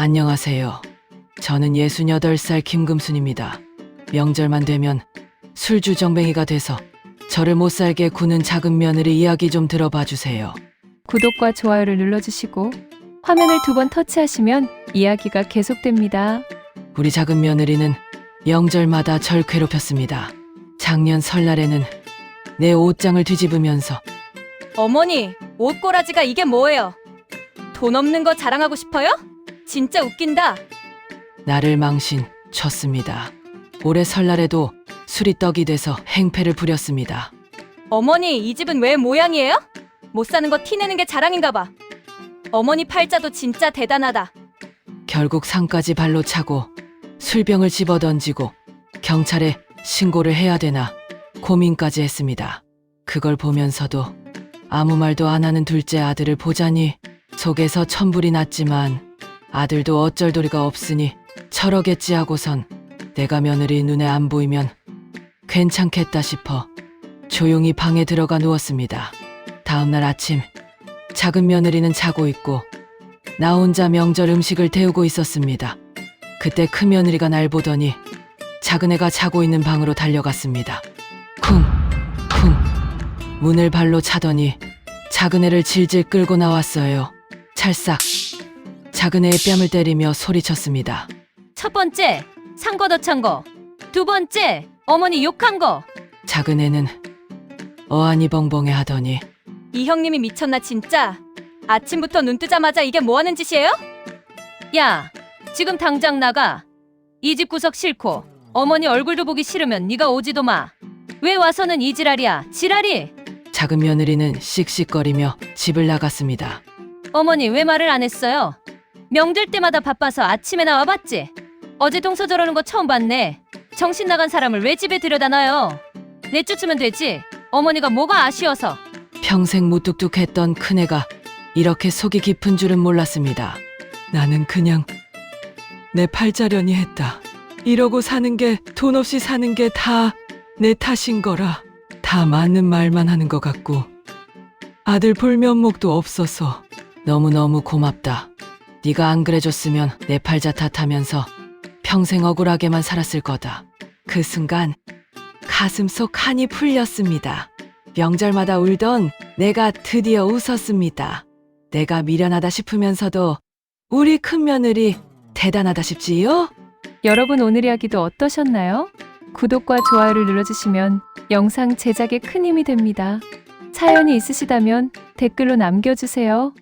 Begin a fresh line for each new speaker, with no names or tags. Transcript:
안녕하세요. 저는 68살 김금순입니다. 명절만 되면 술주정뱅이가 돼서 저를 못 살게 구는 작은 며느리 이야기 좀 들어봐 주세요.
구독과 좋아요를 눌러주시고 화면을 두 번 터치하시면 이야기가 계속됩니다.
우리 작은 며느리는 명절마다 절 괴롭혔습니다. 작년 설날에는 내 옷장을 뒤집으면서
어머니, 옷꼬라지가 이게 뭐예요? 돈 없는 거 자랑하고 싶어요? 진짜 웃긴다.
나를 망신 쳤습니다. 올해 설날에도 술이 떡이 돼서 행패를 부렸습니다.
어머니, 이 집은 왜 모양이에요? 못 사는 거 티내는 게 자랑인가 봐. 어머니 팔자도 진짜 대단하다.
결국 상까지 발로 차고 술병을 집어 던지고 경찰에 신고를 해야 되나 고민까지 했습니다. 그걸 보면서도 아무 말도 안 하는 둘째 아들을 보자니 속에서 천불이 났지만 아들도 어쩔 도리가 없으니 철어겠지 하고선 내가 며느리 눈에 안 보이면 괜찮겠다 싶어 조용히 방에 들어가 누웠습니다. 다음날 아침 작은 며느리는 자고 있고 나 혼자 명절 음식을 데우고 있었습니다. 그때 큰 며느리가 날 보더니 작은 애가 자고 있는 방으로 달려갔습니다. 쿵, 쿵. 문을 발로 차더니 작은 애를 질질 끌고 나왔어요. 찰싹. 작은 애의 뺨을 때리며 소리쳤습니다.
첫 번째, 산 거 더 찬 거. 두 번째, 어머니 욕한 거.
작은 애는 어안이 벙벙해 하더니
이 형님이 미쳤나 진짜. 아침부터 눈 뜨자마자 이게 뭐 하는 짓이에요? 야, 지금 당장 나가. 이 집 구석 싫고 어머니 얼굴도 보기 싫으면 네가 오지도 마. 왜 와서는 이 지랄이야? 지랄이.
작은 며느리는 씩씩거리며 집을 나갔습니다.
어머니 왜 말을 안 했어요? 명절 때마다 바빠서 아침에 나와 봤지? 어제 동서 저러는 거 처음 봤네. 정신 나간 사람을 왜 집에 들여다 놔요? 내쫓으면 되지. 어머니가 뭐가 아쉬워서.
평생 무뚝뚝했던 큰애가 이렇게 속이 깊은 줄은 몰랐습니다. 나는 그냥 내 팔자련이 했다. 이러고 사는 게 돈 없이 사는 게 다 내 탓인 거라. 다 맞는 말만 하는 것 같고 아들 볼 면목도 없어서 너무너무 고맙다. 네가 안 그래줬으면 내 팔자 탓하면서 평생 억울하게만 살았을 거다. 그 순간 가슴 속 한이 풀렸습니다. 명절마다 울던 내가 드디어 웃었습니다. 내가 미련하다 싶으면서도 우리 큰 며느리 대단하다 싶지요?
여러분 오늘 이야기도 어떠셨나요? 구독과 좋아요를 눌러주시면 영상 제작에 큰 힘이 됩니다. 사연이 있으시다면 댓글로 남겨주세요.